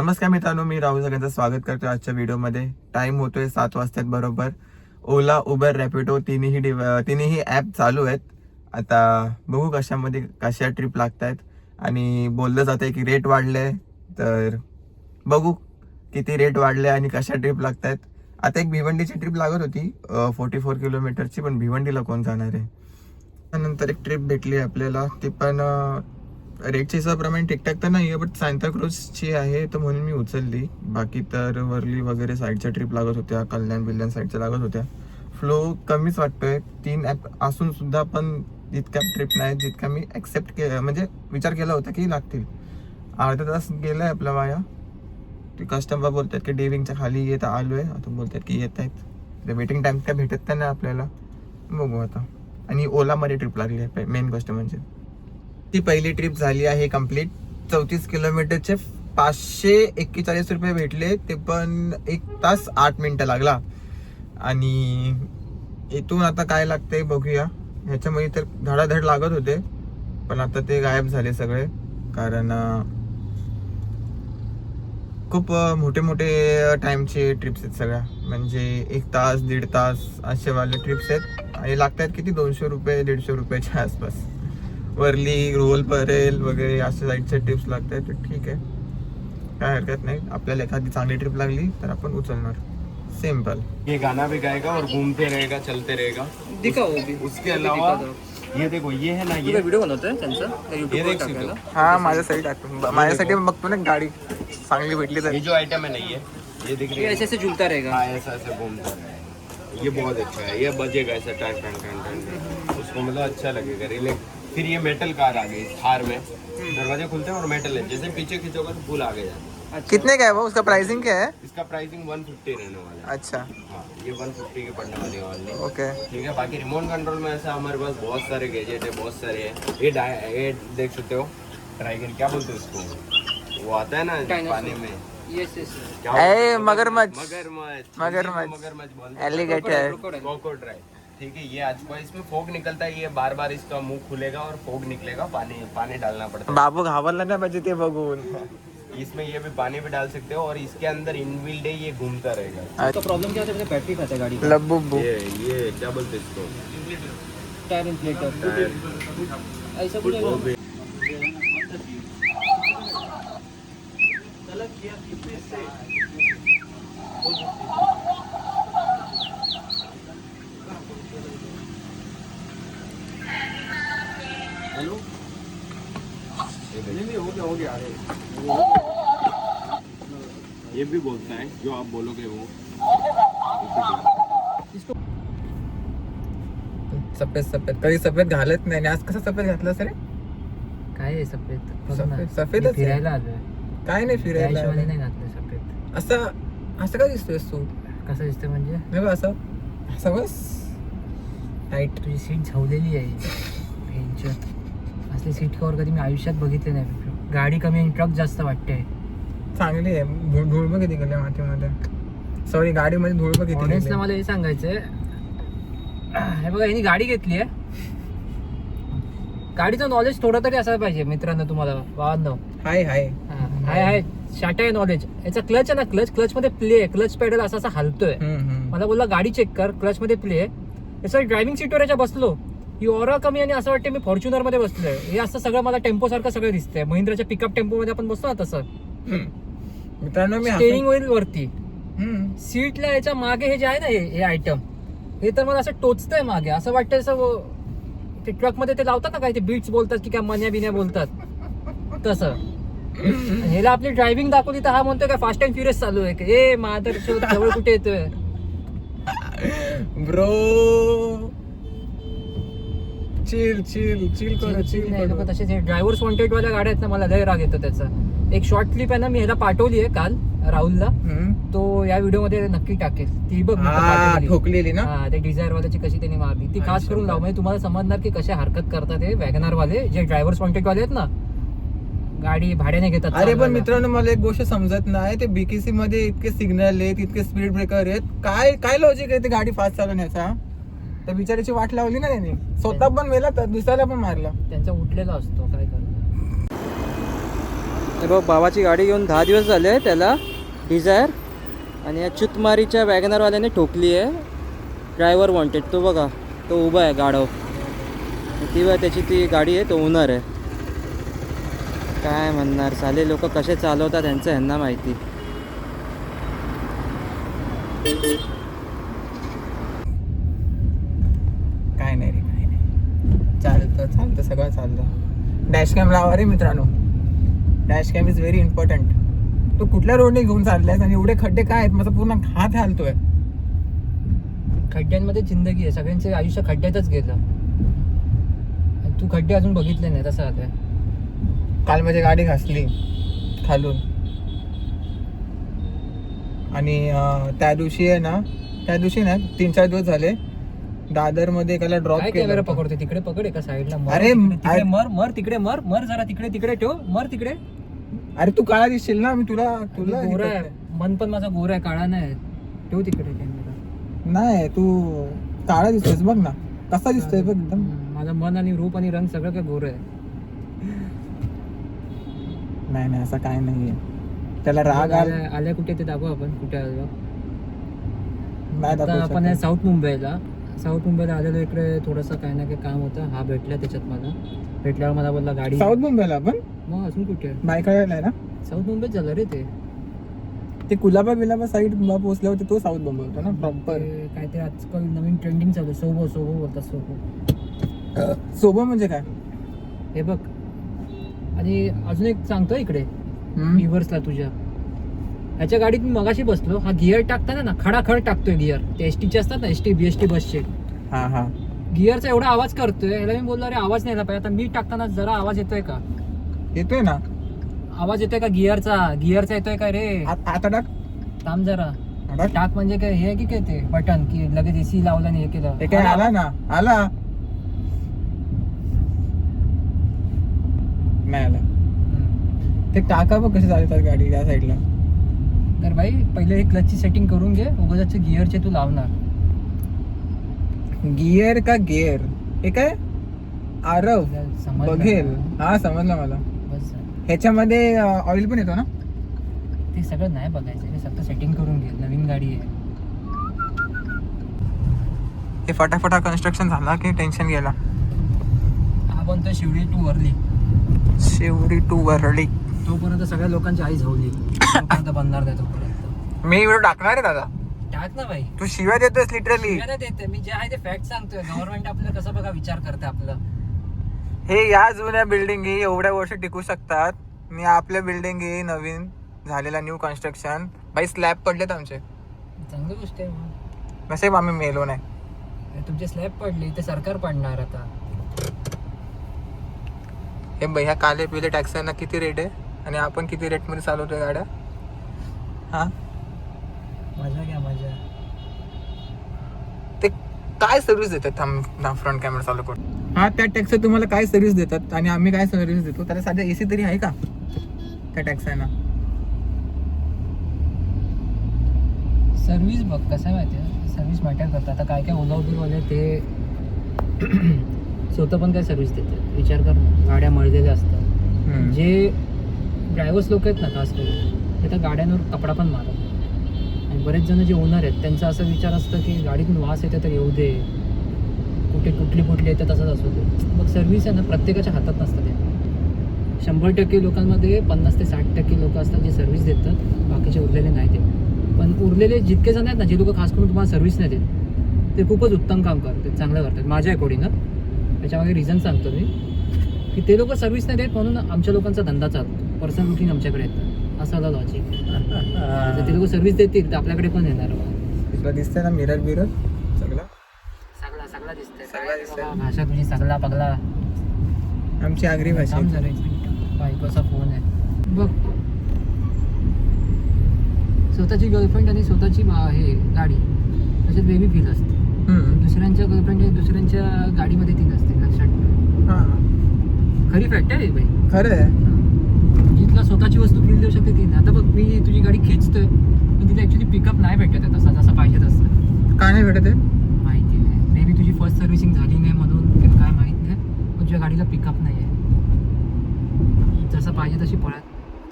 नमस्कार मित्रांनो मी राहुल सगळ्यांचं स्वागत करतो आजच्या व्हिडिओमध्ये. टाइम होतोय सात वाजतात बरोबर. ओला उबर रॅपिडो तिन्ही डिव तिन्ही ॲप चालू आहेत. आता बघू कशामध्ये कशा ट्रिप लागत आहेत आणि बोललं जातं आहे की रेट वाढले तर बघू किती रेट वाढले आणि कशा ट्रिप लागत आहेत आता एक भिवंडीची ट्रिप लागत होती फोर्टी फोर किलोमीटरची पण भिवंडीला कोण जाणार आहे? त्यानंतर एक ट्रिप भेटली आपल्याला ती पण रेटच्या हिशोबाप्रमाणे ठीकठाक तर नाही आहे बट सांताक्रूजची आहे तर म्हणून मी उचलली. बाकी तर वरली वगैरे साईडच्या ट्रिप लागत होत्या कल्याण बिल्याण साईडच्या लागत होत्या. फ्लो कमीच वाटतोय. तीन ॲप असून सुद्धा पण जितक्या ट्रिप नाही जितक्या मी ॲक्सेप्ट के म्हणजे विचार केला होता की लागतील. अर्धा तास गेला आहे आपला वाया. ते कस्टमर बोलतात की डेविंगच्या खाली येत आलो आहे आता बोलतात की येत आहेत. वेटिंग टाईम काय भेटत तर नाही आपल्याला. बघू आता. आणि ओलामध्ये ट्रिप लागली आहे मेन गोष्ट म्हणजे ती पहिली ट्रिप झाली आहे कंप्लीट चौतीस किलोमीटरचे पाचशे एक्केचाळीस रुपये भेटले ते पण एक तास आठ मिनटं लागला. आणि इथून आता काय लागतंय बघूया. ह्याच्यामध्ये तर धडाधड लागत होते पण आता ते गायब झाले सगळे. कारण खूप मोठे मोठे टाईमचे ट्रिप्स आहेत सगळ्या. म्हणजे एक तास दीड तास असे वाले ट्रिप्स आहेत. आणि लागतात किती? दोनशे रुपये दीडशे रुपयाच्या आसपास. वरली रोल परेल वगैरे अशा साईडच्या ट्रिप्स लागत आहेत तर ठीक आहे. काय हरकत नाही. आपल्याला एखादी चांगली ट्रिप लागली तर आपण उचलणार. सिम्पल ये गाना भी गाएगा और घूमते रहेगा चलते रहेगा. दिखाओ वो भी। उसके अलावा ये देखो ये है ना तुझा ये व्हिडिओ बनवतोय त्यांचा? ये युट्यूबवर देख हा माझ्यासाठी टाकतो. माझ्यासाठी बघतो ना गाडी. चांगली भेटली तर. ये जो आइटम है ना ये ये दिख रही ये है. ऐसे ऐसे झूलता रहेगा. हाँ ऐसा ऐसे घूमता रहेगा. ये बहुत अच्छा है. ये बजेगा ऐसा टन टन टन टन। उसको मतलब अच्छा लगेगा रिलैक्स फिर ये मेटल कार आ गई थार में। दरवाजे खुलते हैं और मेटल है। जैसे पीछे खींचोगे तो फुल आगे जाता है। कितने का है वो? उसका प्राइसिंग क्या है? इसका प्राइसिंग 150 रहने वाला है। अच्छा। हाँ ये 150 के पड़ने वाली है only। ओके। ठीक है बाकी रिमोट कंट्रोल में ऐसा हमारे पास बहुत सारे गैजेट है बहुत सारे हैं। ये डाय ये देख सकते हो। ट्राइगन क्या बोलते हो इसको वो आता है ना. पानी में। येस येस क्या ए, बोलते मगरमच्छ। मगरमच्छ। मगरमच्छ। मगरमच्छ एलिगेटर क्रोकोडाइल ठीक है ये आज को इसमें फोग निकलता है ये बार बार इसका मुँह खुलेगा और फोग निकलेगा पानी पानी डालना पड़ता है। बाबू घावल नाही बजते बघून इसमें ये भी पानी भी डाल सकते हो और इसके अंदर इनबिल्ड है ये घूमता रहेगा। तो प्रॉब्लम क्या होता है बैटरी खाता है गाड़ी लब्बू ये ये क्या बोलते इसको? टायर इन्फ्लेटर टायर ऐसा कुछ ये भी बोलता है जो आप बोलोगे वो। सफेद सफेद। कधी सफेद घालत नाही. आणि आज कसं सफेद घातलं सर काय आहे सफेद? सफेद सफेदच आहे. फिरायला आलोय. काय नाही त्या फिरायला हिशोबाने नाही घातलं सफेद. असं असं का दिसतोय तू? कसं दिसतं म्हणजे? नाही बा असं असं बस. हाईट तुझी सीट झवलेली आहे. भेंचत. असली सीट कवर कधी मी आयुष्यात बघितले नाही. गाडी कमी आणि ट्रक जास्त वाटते. चांगली आहे. धूळ धूळ बघ किती मातीमध्ये. सॉरी गाडीमध्ये धूळ बघ किती. मला हे सांगायचंय. हे बघा यांनी गाडी घेतली आहे. गाडीचं नॉलेज थोडं तरी असायला पाहिजे मित्रांनो तुम्हाला. वाहन हाय हाय. हाय हाय. शाटा आहे नॉलेज याचा क्लच आहे ना क्लच क्लच मध्ये प्ले आहे. क्लच पेडल असा असा हलतोय. हम्म, हम्म. मला बोलला गाडी चेक कर. क्लच मध्ये प्ले आहे. याचा ड्रायव्हिंग सीटवर याच्या बसलो. ही ओरा कमी आणि असं वाटतं मी फॉर्च्युनरमध्ये बसलोय. हे असं सगळं मला टेम्पो सारखं सगळं दिसतंय. महिंद्राच्या पिकअप टेम्पो मध्ये आपण बसतो ना तसं. हम्म. मित्रांनो मी स्टेरिंग व्हील वरती. सीटला याच्या मागे हे जे आहे ना हे हे आयटम हे तर मला असं टोचतंय मागे. असं वाटतंय असं ते ट्रकमध्ये ते लावतात ना काय ते बीट्स बोलतात की काय मन्या बिन्या बोलतात. तसं. ह्याला आपली ड्रायव्हिंग दाखवली तर हा म्हणतोय काय फास्ट अँड फ्युरियस चालू आहे. की ए माधर जवळ कुठे येतोय? ब्रो. चिल चिल चिल करू चिल करू. तसेच ड्रायव्हर्स वॉन्टेड वाल्या गाड्या आहेत ना मला लय राग येतो त्याचा. एक शॉर्ट क्लिप आहे ना मी ह्याला पाठवली आहे काल राहुलला. तो या व्हिडिओमध्ये नक्की टाकेल. ती बघ. ठोकलेली ना? ते डिझायर वाल्याची कशी त्यांनी मारली. ती खास करून लाव म्हणजे तुम्हाला समजणार की कशा हरकत करतात हे वॅगनार वाले जे ड्रायव्हर्स वॉन्टेड वाले आहेत ना. गाडी भाड्याने घेतात अरे पण. मित्रांनो मला एक गोष्ट समजत नाही. ते बीकेसी मध्ये इतके सिग्नल आहेत इतके स्पीड ब्रेकर आहेत. काय काय लॉजिक आहे ते गाडी फास्ट चालवण्याचा? त्या बिचारीची वाट लावली ना त्यांनी. स्वतः पण मेला तर दुसऱ्याला पण मारला. त्यांचा उठलेला असतो काय करणार. हे बघ भावाची गाडी घेऊन दहा दिवस झाले त्याला. डिझायर. आणि या चुतमारीच्या वॅगनरवाल्याने ठोकली आहे. ड्रायव्हर वॉन्टेड तो बघा तो उभा आहे गाडव ती बघा त्याची ती गाडी आहे तो ओनर आहे. काय म्हणणार साले लोक कसे चालवतात त्यांचं ह्यांना माहिती काय नाही रे काय चालतं चालतं सगळं चालतं. डॅश कॅम लावा रे मित्रांनो. Dash cam is very important तू कुठल्या रोडने घेऊन चाललायस आणि एवढे खड्डे काय आहेत? माझा पूर्ण हात हालतोय. खड्ड्यांमध्ये जिंदगी आहे. सगळ्यांचे आयुष्य खड्ड्यातच गेलं. तू खड्डे अजून बघितले नाही तसं आता काल माझी गाडी घासली खालून. आणि त्या दिवशी आहे ना त्या दिवशी ना तीन चार दिवस झाले दादरमध्ये एकाला ड्रॉप काय केलं कॅमेरा. पकडतो तिकडे पकड एका साईडला अरे, अरे- मर मर तिकडे मर मर जरा तिकडे तिकडे ठेव. मर तिकडे. अरे तू काळा दिसशील ना मी तुला तुला गोरा आहे. मन पण माझा गोरा आहे काळा नाही. ठेव तिकडे कॅमेरा नाही तू काळा दिसतोयस बघ ना. कसा दिसतोय बघ एकदम. माझं मन आणि रूप आणि रंग सगळं काय गोरं आहे. नाही नाही असं काय नाहीये. त्याला राग आला. आल्या कुठे ते दाखवू आपण कुठे आलो. नाही आपण. साऊथ मुंबईला साऊथ मुंबईला आलेलो इकडे थोडंसं काही ना काही काम होतं. हा भेटला त्याच्यात मला. भेटल्यावर मला बोलला गाडी साऊथ मुंबईला आपण? मग अजून कुठे? बायकाळ्याला आहे ना? साऊथ मुंबईत झालं रे ते. ते कुलाबा बिलाबा साईड पोहोचले होते तो साऊथ मुंबई होता ना प्रॉपर ते काय ते आजकाल नवीन ट्रेंडिंग चालू आहे. सोबो सोबो बोलतात सोबो. सोबा म्हणजे काय? हे बघ. आणि अजून एक सांगतो इकडे. हम्म? रिव्हर्सला तुझ्या. ह्याच्या गाडीत मी मगाशी बसलो. हा गिअर टाकताना ना खडाखड टाकतोय गिअर. ते एस टीचे असतात ना S T B S T बसचे हा हा. गिअरचा एवढा आवाज करतोय ह्याला मी बोललो अरे आवाज नाही आला पाहिजे आता मी टाकताना जरा आवाज येतोय का? येतोय ना. आवाज येतोय का गिअरचा? गिअरचा येतोय का रे? आता टाक. थांब जरा. आता टाक. टाक म्हणजे काय? हे आहे की काय ते? बटन की लगेच एसी लावलं आणि हे केलं. आला? ना? आला. नाही आला. हम्म. ते टाका बघ कसे चालतात गाडी त्या साईडला तर भाई पहिले हे क्लचची सेटिंग करून घे. उगाच गिअरचे तू लावणार. गिअर का गिअर हे काय? आरव. बघेल? हा समजलं मला. ह्याच्यामध्ये ऑइल पण येतो ना? ते सगळं नाही बघायचं. हे फक्त सेटिंग करून घे. नवीन गाडी आहे. हे फटाफटा कन्स्ट्रक्शन झाला की टेन्शन गेला हा बनतोय शिवडी टू वरली. शेवडी टू वरळी तोपर्यंत सगळ्या लोकांची आई झावली बनणार नाही तोपर्यंत. मी व्हिडिओ टाकणार आहे दादा. टाक ना भाई तू शिव्या देतोस लिटरली शिव्या नाही देते मी जे आहे ते फॅक्ट सांगतोय. गव्हर्नमेंट आपलं कसं बघा विचार करते आपलं. हे या जुन्या बिल्डिंग एवढ्या वर्ष टिकू शकतात. आणि आपल्या बिल्डिंग नवीन झालेला न्यू कन्स्ट्रक्शन बाई स्लॅब पडलेत आमचे. चांगली गोष्ट आहे मग. नसेब आम्ही मेलो नाही. तुमची स्लॅब पडली ते सरकार पडणार आता. हे ह्या काले पिले टॅक्सीना किती रेट आहे? आणि आपण किती रेटमध्ये चालवतोय गाड्या? हा? मजा घ्या मजा. ते काय सर्व्हिस देतात थांब फ्रंट कॅमेरा चालू करून हा त्या टॅक्सी तुम्हाला काय सर्व्हिस देतात आणि आम्ही काय सर्व्हिस देतो? त्याला साध्या एसी तरी आहे का? त्या टॅक्सीना सर्व्हिस बघ कसं आहे माहिती आहे सर्व्हिस मॅटर करतं. आता काय काय ओला उबेरवाले ते स्वतः पण काय सर्व्हिस देतात. विचार कर ना. गाड्या मळलेल्या असतात. जे ड्रायव्हर्स लोक आहेत ना खास करून ते त्या गाड्यांवर कपडा पण मारत आणि बरेच जण जे ओनर आहेत त्यांचा असा विचार असतं की गाडीतून वास येते तर येऊ दे. कुठे कुठली कुठली येते तसंच असू दे. मग सर्व्हिस आहे ना प्रत्येकाच्या हातात नसतं ते. शंभर टक्के लोकांमध्ये पन्नास ते साठ टक्के लोक असतात जे सर्व्हिस देतात बाकीचे उरलेले नाही ते. पण उरलेले जितके जण आहेत ना जे लोक खास करून तुम्हाला सर्व्हिस नाही देत ते खूपच उत्तम काम करतात चांगलं करतात. माझ्या अकॉर्डिंग त्याच्यामागे रिझन सांगतो मी. की ते लोक सर्व्हिस नाही देत म्हणून आमच्या लोकांचा धंदा चालतो. पर्सनल बुकिंग आमच्याकडे येतात असं लॉजिक जर ते लोक सर्व्हिस देतील तर आपल्याकडे पण येणार. तुला दिसतंय ना मिरर बिरर? सगळं? सगळा सगळा दिसतंय. सगळा दिसतंय. भाषा तुझी सगळा पगला. आमची आगरी भाषा बायकोचा फोन आहे. बघ. स्वतःची गर्लफ्रेंड आणि स्वतःची हे गाडी. त्याच्यात वेगळी फील असते. दुसऱ्यांच्या गर्लफ्रेंड आणि दुसऱ्यांच्या गाडीमध्ये ती नसते लक्षात. हा. खरी फॅक्ट आहे बाई. खरं आहे. जिथला स्वतःची वस्तू फील देऊ शकते ती. नाही. आता बघ मी तुझी गाडी खेचतोय पण तिला ऍक्च्युली पिकअप नाही भेटत आहे तसा जसं पाहिजे तसं. का नाही भेटत आहे? माहिती नाही मे बी तुझी फर्स्ट सर्व्हिसिंग झाली नाही म्हणून काय माहीत नाही. पण तुझ्या गाडीला पिकअप नाही आहे. जसं पाहिजे तशी पळत.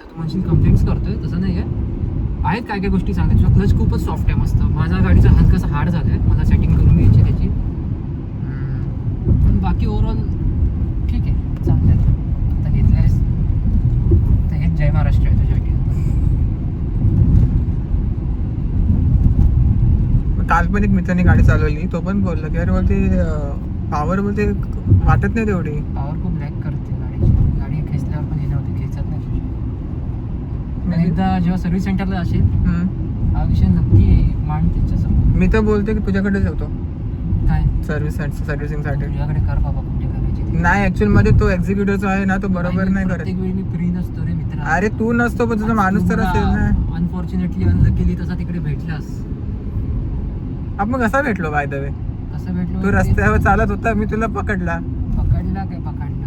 तर म्हणशील कंप्लेंट्स करतोय तसं नाही आहे. आहेत काय काय गोष्टी चांगल्या. तुझा क्लच खूपच सॉफ्ट आहे मस्त. माझ्या गाडीचा हलकासा हार्ड झाला आहे मला सेटिंग करून घ्यायची त्याची. पण बाकी ओव्हरऑल ठीक आहे चांगलं आहे आता घेतल्यास तर हेच जय महाराष्ट्र आहे तुझ्यासाठी काल पण एक मित्राने गाडी चालवली तो पण बोलला की अरे बोलते पॉवर बोलते वाटत नाही तेवढी. पॉवर खूप लॅक करते गाडीची. गाडी खेचल्यावर पण हे नव्हते खेचत नाही तुझी एकदा जेव्हा सर्व्हिस सेंटरला असेल. हा विषय नक्की मांड त्याच्यासमोर. मी तर बोलते की तुझ्याकडेच होतो काय? सर्व्हिस सर्व्हिसिंगसाठी. तुझ्याकडे कर बाबा कुठे करायची. नाही ऍक्च्युअलमध्ये तो एक्झिक्युटिव्ह आहे ना तो बरोबर नाही करत. प्रत्येक वेळी मी फ्री नसतो अरे तू नसतो पण तुझा माणूस तर असेल ना. अनफॉर्च्युनेटली अनलकीली तसा तिकडे भेटलास. आपण कसा भेटलो बाय द वे कसं भेटलो तू ते रस्त्यावर चालत होता मी तुला पकडला. पकडला काय पकडला?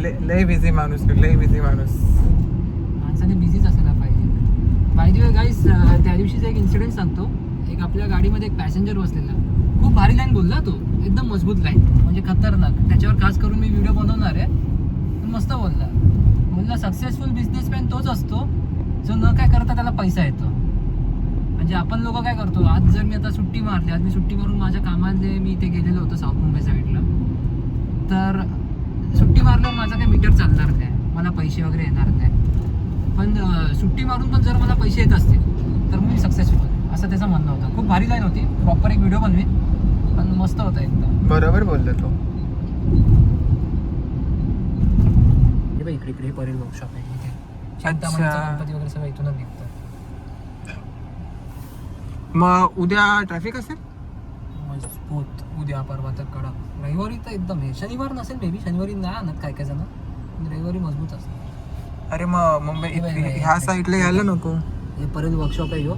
ले- लय बिझी माणूस तू, लय बिझी माणूस. माणसाने बिझीच असायला पाहिजे. पाहिजे गाईस त्या दिवशीचा एक इन्सिडेंट सांगतो. एक आपल्या गाडीमध्ये एक पॅसेंजर बसलेला. खूप भारी लाईन बोलला तो. एकदम मजबूत लाईन म्हणजे खतरनाक. त्याच्यावर खास करून मी व्हिडिओ बनवणार आहे. मस्त बोलला. बोलला सक्सेसफुल बिझनेसमॅन तोच असतो जो न काय करता त्याला पैसा येतो. म्हणजे आपण लोक काय करतो आज जर मी आता सुट्टी मारली आज मी सुट्टी मारून माझ्या कामाले मी इथे गेलेलो होतो साऊथ मुंबई साईडला तर सुट्टी मारल्यावर माझा काही मीटर चालणार नाही मला पैसे वगैरे येणार नाही. पण सुट्टी मारून पण जर मला पैसे येत असतील तर मी सक्सेसफुल असं त्याचं म्हणणं होतं. खूप भारी लाईन होती. प्रॉपर एक व्हिडिओ बनवीन. पण मस्त होता एकदम. बरोबर बोलला तो. बघ इकडे इकडे परेल वर्कशॉप आहे इथे चिंतामणीचा अच्छा. गणपती वगैरे सगळं इथूनच निघतं. मग उद्या ट्रॅफिक असेल? मजबूत. उद्या परवा तर कडक. रविवारी तर एकदम आहे शनिवार नसेल मे बी शनिवारी नाही आणत काय काय जण. पण रविवारी मजबूत असतं अरे मग मुंबई हे हे ह्या हे साईडला यायला नको. हे परत वर्कशॉप आहे ह्यो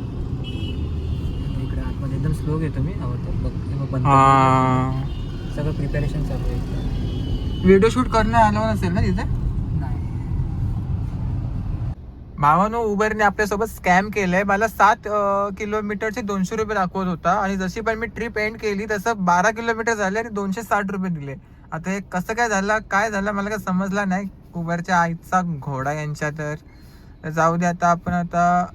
इकडे आतमध्ये एकदम स्लो घेतो मी हवं तर बघ हे बघ बंद हा. सगळं प्रिपरेशन चालू आहे. व्हिडिओ शूट करणं आलं नसेल ना तिथे नाही भावानो उबरने आपल्यासोबत स्कॅम केलंय. मला सात किलोमीटरचे दोनशे रुपये दाखवत होता. आणि जशी पण मी ट्रिप एंड केली तसं बारा किलोमीटर झाले आणि दोनशे साठ रुपये दिले. आता हे कसं काय झालं काय झालं मला काय समजला नाही. उबरच्या आईचा घोडा यांच्या तर. तर जाऊ दे आता आपण आता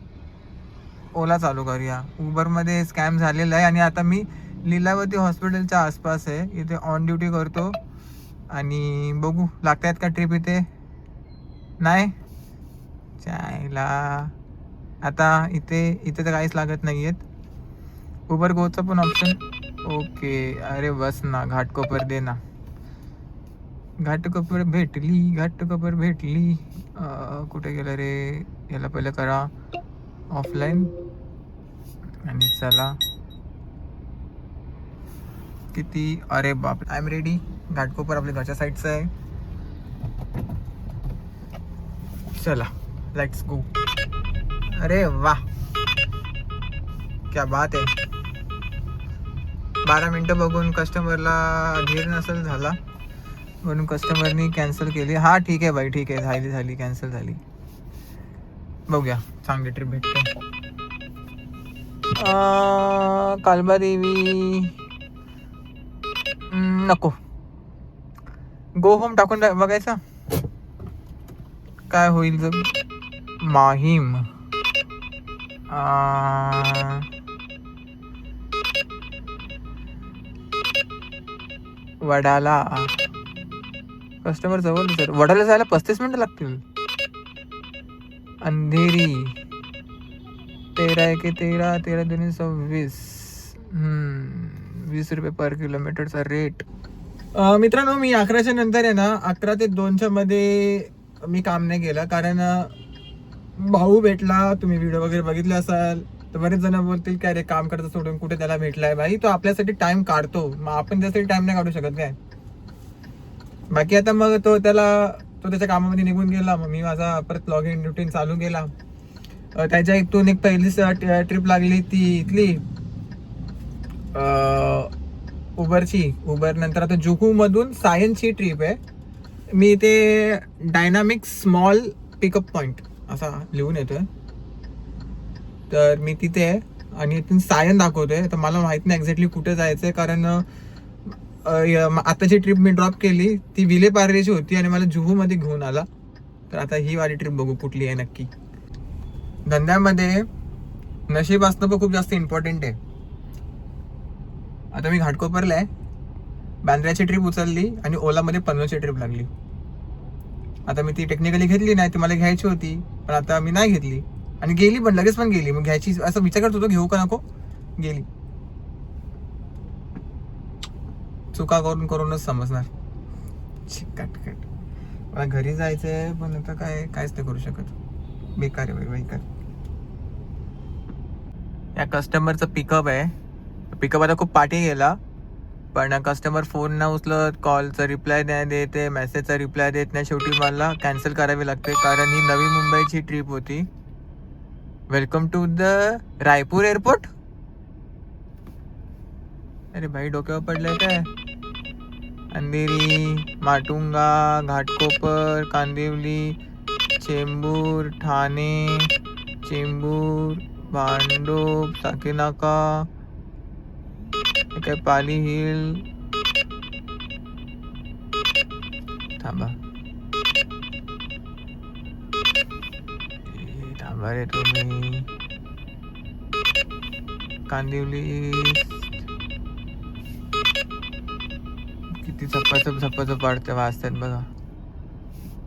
ओला चालू करूया. उबरमध्ये स्कॅम झालेला आहे. आणि आता मी लीलावती हॉस्पिटलच्या आसपास आहे. इथे ऑन ड्युटी करतो. आणि बघू लागतायत का ट्रिप इथे? नाही? चायला आता इथे इथे तर काहीच लागत नाही आहेत उबर गोचा पण ऑप्शन ओके अरे बस ना घाटकोपर दे ना. घाटकोपर भेटली घाटकोपर भेटली. कुठे गेलं रे? याला पहिलं करा. ऑफलाईन आणि चला. किती? अरे बाप आय एम रेडी घाटकोपर आपल्या घरच्या साईडचं आहे. चला. लेट्स गो अरे वाह। क्या बात आहे बारा मिनटं बघून कस्टमरला धीर नसेल झाला. म्हणून कस्टमरनी कॅन्सल केली. हा ठीक आहे बाई ठीक आहे. झाली झाली कॅन्सल झाली. बघूया. चांगली ट्रिप भेटते. अं, कालबा देवी. हम्म, नको. गो होम टाकून बघ- बघायचा. काय होईल जर? माहीम. वडाला. कस्टमर जवळ सर वडाला जायला पस्तीस मिनिटं लागतील. अंधेरी. तेरा एके तेरा तेरा दोन्ही सव्वीस. वीस रुपये पर किलोमीटरचा रेट मित्रांनो मी अकराच्या नंतर आहे ना अकरा ते दोनच्या मध्ये मी काम नाही केलं. कारण भाऊ भेटला तुम्ही व्हिडिओ वगैरे बघितले असाल तर बरेच जण बोलतील काय रे काम करता सोडून कुठे त्याला भेटलाय भाई तो आपल्यासाठी टाइम काढतो. मग आपण त्यासाठी टाइम नाही काढू शकत काय? बाकी आता मग तो त्याला तो त्याच्या कामामध्ये निघून गेला मग मी माझा परत लॉग इन रुटीन चालू केला. त्याच्या इथून एक पहिली ट्रिप लागली ती इथली. उबरची. उबर नंतर आता जुहूमधून सायनची सायन्सची ट्रिप आहे. मी इथे डायनामिक स्मॉल पिकअप पॉईंट असा लिहून येतोय. तर मी तिथे आहे आणि इथून सायन दाखवतोय. तर मला माहीत नाही एक्झॅक्टली कुठे जायचंय कारण आताची ट्रिप मी ड्रॉप केली ती विले पार्लेची होती आणि मला जुहूमध्ये घेऊन आला. तर आता ही वाली ट्रिप बघू कुठली आहे नक्की. धंद्यामध्ये नशीब असणं पण खूप जास्त इम्पॉर्टंट आहे. आता मी घाटकोपरला आहे. बांद्र्याची ट्रिप उचलली आणि ओलामध्ये पनवेलची ट्रिप लागली. आता मी ती टेक्निकली घेतली नाही ती मला घ्यायची होती. पण आता मी नाही घेतली. आणि गेली पण लगेच पण गेली. मग घ्यायची असं विचार करत होतो घेऊ का नको? गेली. चुका करून करूनच समजणार. शी, कट मला घरी जायचंय पण आता काय कायच नाही करू शकत. बेकार आहे बेकार. या कस्टमरचं पिकअप आहे. पिकअप आता खूप पाठी गेला पण कस्टमर फोन न उचलत कॉलचा रिप्लाय नाही देते मेसेजचा रिप्लाय देत नाही. शेवटी मला कॅन्सल करावी लागते. कारण ही नवी मुंबईची ट्रिप होती. Welcome to the Raipur airport अरे भाई डोक्यावर पडलंय काय? अंधेरी माटुंगा घाटकोपर कांदिवली चेंबूर ठाणे चेंबूर भांडोप साकीनाका काय पाली हिल थांबा थांबा रे तुम्ही कांदिवली किती चप्पाचप चप्पाचप वाढते वाजतात बघा।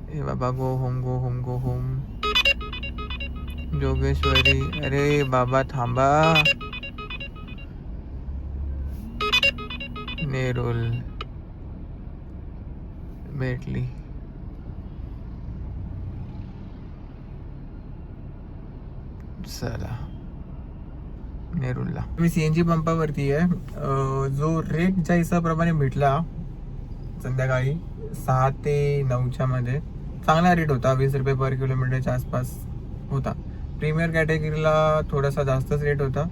ए बाबा go home go home go home Jogeshwari, अरे बाबा, थांबा। नेरुल भेटली चला नेरुलला मी सी एन जी पंपावरती आहे. जो रेट ज्या हिसाप्रमाणे भेटला संध्याकाळी सहा ते नऊच्या मध्ये चांगला रेट होता. वीस रुपये पर किलोमीटरच्या आसपास होता. प्रीमियर कॅटेगरीला थोडासा जास्तच रेट होता.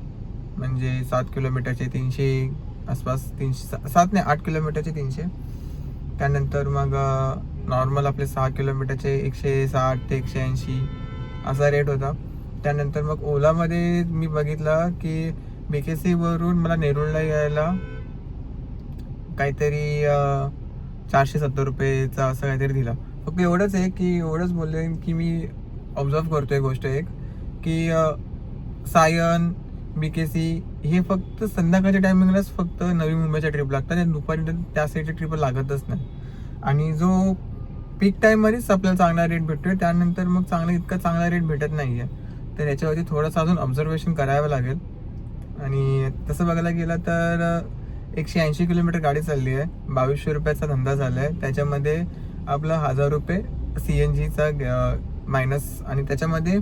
म्हणजे सात किलोमीटरचे तीनशे आसपास तीनशे सा- सात नाही आठ किलोमीटरचे तीनशे. त्यानंतर मग नॉर्मल आपले सहा किलोमीटरचे एकशे साठ ते एकशे ऐंशी असा रेट होता. त्यानंतर मग ओलामध्ये मी बघितलं की बी के सीवरून मला नेरूळला यायला काहीतरी चारशे सत्तर रुपयेचा असं काहीतरी दिला. फक्त एवढंच आहे की एवढंच बोलले की मी ऑब्झर्व करतो आहे गोष्ट एक की सायन बी के सी हे फक्त संध्याकाळच्या टायमिंगलाच फक्त नवी मुंबईच्या ट्रिप लागतात आणि दुपारी त्या साईडच्या ट्रिप लागतच नाही. आणि जो पीक टाईममध्येच आपल्याला चांगला रेट भेटतो त्यानंतर मग चांगला इतका चांगला रेट भेटत नाही आहे तर याच्यावरती थोडंसं अजून ऑब्झर्वेशन करावं लागेल. आणि तसं बघायला गेलं तर एकशे ऐंशी किलोमीटर गाडी चालली आहे. बावीसशे रुपयाचा धंदा झाला आहे त्याच्यामध्ये आपलं हजार रुपये सी एन जीचा मायनस आणि त्याच्यामध्ये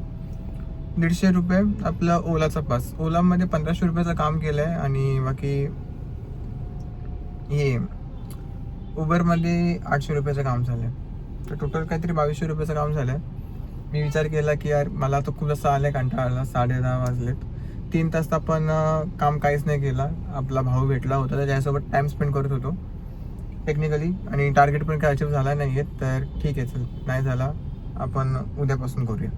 दीडशे रुपये आपला ओलाचा पास. ओलामध्ये पंधराशे रुपयाचं काम केलं आहे आणि बाकी हे उबरमध्ये आठशे रुपयाचं काम झालं आहे तर टोटल काहीतरी बावीसशे रुपयाचं काम झालं आहे मी विचार केला की यार मला तर खूप जास्त आलं आहे कंटाळा आला साडे दहा वाजलेत. तीन तास तर आपण काम काहीच नाही केला. आपला भाऊ भेटला होता तर त्याच्यासोबत टाइम स्पेंड करत होतो. टेक्निकली आणि टार्गेट पण काय अचीव झाला नाही आहे तर ठीक आहे चल. नाही झाला आपण उद्यापासून करूया.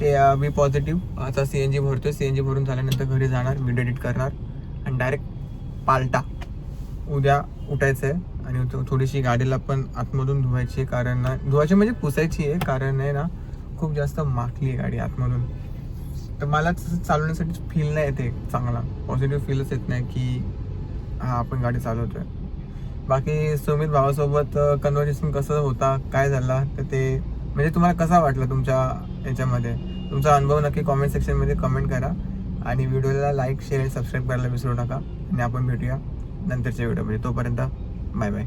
ते बी पॉझिटिव्ह आता सी एन जी भरतो सी एन जी भरून झाल्यानंतर घरी जाणार व्हिडिओ एडिट करणार आणि डायरेक्ट पालटा उद्या उठायचं आहे आणि थोडीशी गाडीला पण आतमधून धुवायची आहे कारण ना धुवायची म्हणजे पुसायची आहे कारण आहे ना खूप जास्त माखली आहे गाडी आतमधून. तर मला तसं चालवण्यासाठी फील नाही येते चांगला. पॉझिटिव्ह फीलच येत नाही की हा आपण गाडी चालवतोय. बाकी सुमित भावासोबत कन्व्हर्सेशन कसं होता काय झाला तर ते म्हणजे तुम्हाला कसा वाटला तुमच्या याच्यामध्ये? तुमचा अनुभव नक्की कॉमेंट सेक्शनमध्ये कमेंट करा. आणि व्हिडिओला लाईक शेअर सबस्क्राईब करायला विसरू नका. आणि आपण भेटूया नंतरच्या व्हिडिओमध्ये तोपर्यंत बाय बाय